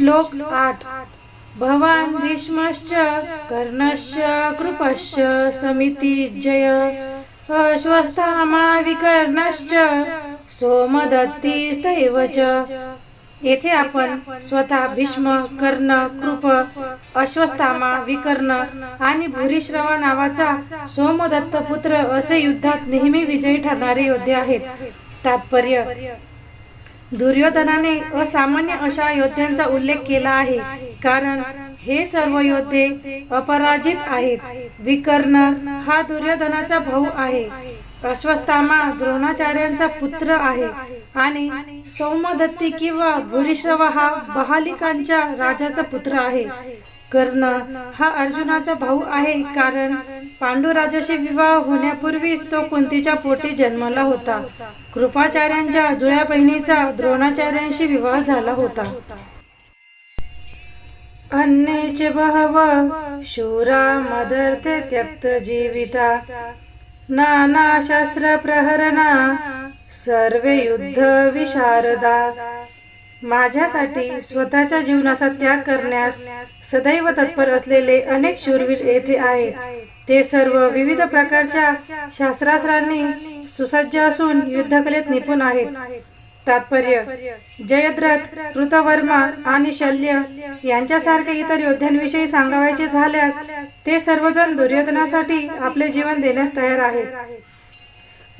श्लोक आठ. भवान भीष्मश्च कर्णश्च कृपश्च समितिजय अश्वस्थामा विकर्णश्च सोमदत्तीस्तैव च येथे आपण स्वतः भीष्म कर्ण कृप अश्वस्थामा विकर्ण आणि भूरिश्रवा नावाचा सोमदत्त पुत्र असे युद्धात नेहमी विजयी ठरणारे योद्धे आहेत. तात्पर्य दुर्योधनाने असामान्य अशा योद्ध्यांचा उल्लेख केला आहे. कारण हे सर्व योद्धे अपराजित आहेत. विकर्ण हा दुर्योधनाचा भाऊ आहे. अश्वत्थामा द्रोणाचार्यांचा पुत्र आहे. आणि सौमदत्ती किंवा भूरिश्रव हा बहालिकांच्या राजाचा पुत्र आहे. कर्ण हा अर्जुनाचा भाऊ आहे कारण पांडुराजाशी विवाह होण्यापूर्वीच तो कुंतीच्या पोटी जन्माला होता. कृपाचार्यांच्या जुळ्या बहिणीचा द्रोणाचार्यांशी विवाह झाला होता. अन्येच बहव शूरा मदर्थे त्यक्त जीविता. नाना शस्त्र प्रहरणा सर्वे युद्ध विशारदा. माझ्यासाठी स्वतःच्या जीवनाचा त्याग करण्यास सदैव तत्पर असलेले अनेक शूरवीर येथे आहेत. ते सर्व विविध प्रकारच्या शास्त्रास्त्रांनी सुसज्ज असून युद्धकलेत निपुण आहेत. तात्पर्य जयद्रथ ऋतवर्मा आणि शल्य यांच्यासारख्या इतर योद्ध्यांविषयी सांगावायचे झाल्यास ते सर्वजण दुर्योधनासाठी आपले जीवन देण्यास तयार आहेत.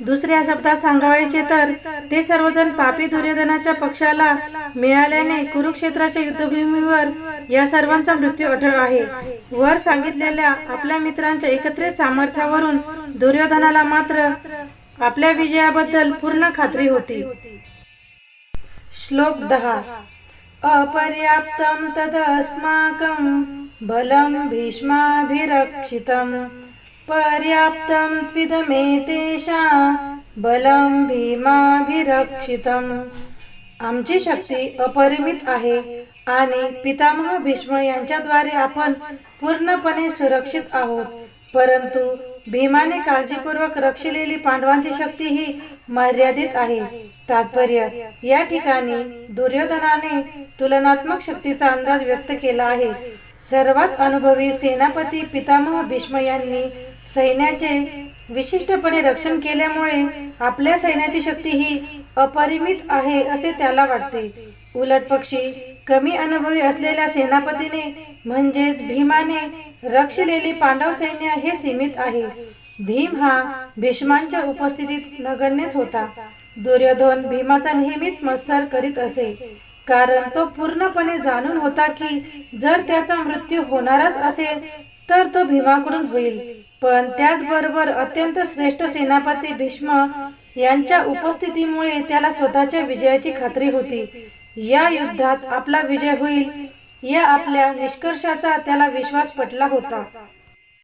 दुसऱ्या शब्दात सांगावायचे तर ते सर्वजण पापी दुर्योधनाच्या पक्षाला मिळाल्याने कुरुक्षेत्राच्या युद्धभूमीवर या सर्वांचा मृत्यू अटळ आहे. वर सांगितलेल्या आपल्या मित्रांच्या एकत्रित सामर्थ्यावरून दुर्योधनाला मात्र आपल्या विजयाबद्दल पूर्ण खात्री होती. श्लोक दहा. अपर्याप्तं तदस्माकं भीष्माभिरक्षितम. भी पर्याप्तं त्विदमेतेषा बलं भीमाभिरक्षितम्. आमची शक्ती अपरिमित आहे आणि पितामह भीष्म यांच्याद्वारे आपण पूर्णपणे सुरक्षित आहोत. परंतु भीमाने काळजीपूर्वक रक्षलेली पांडवांची शक्ती ही मर्यादित आहे. तात्पर्य या ठिकाणी दुर्योधनाने तुलनात्मक शक्तीचा अंदाज व्यक्त केला आहे. सर्वात अनुभवी सेनापती पितामह भीष्म यांनी सैन्याचे विशिष्टपणे रक्षण केल्यामुळे आपल्या सैन्याची शक्ती ही अपरिमित आहे असे त्याला वाटते. उलट पक्षी कमी अनुभवी असलेल्या सेनापतीने म्हणजेच भीमाने रक्षलेली पांडव सैन्य हे सीमित आहे. भीम हा भीष्मांच्या उपस्थितीत नगण्यच होता. दुर्योधन भीमाचा नेहमीच मत्सर करीत असे. कारण तो पूर्णपणे जाणून होता की जर त्याचा मृत्यू होणारच असेल तर तो भीमाकडून होईल. पण त्याचबरोबर अत्यंत श्रेष्ठ सेनापती भीष्म यांच्या उपस्थितीमुळे त्याला स्वतःच्या विजयाची खात्री होती. या युद्धात आपला विजय होईल या आपल्या निष्कर्षाचा त्याला विश्वास पटला होता.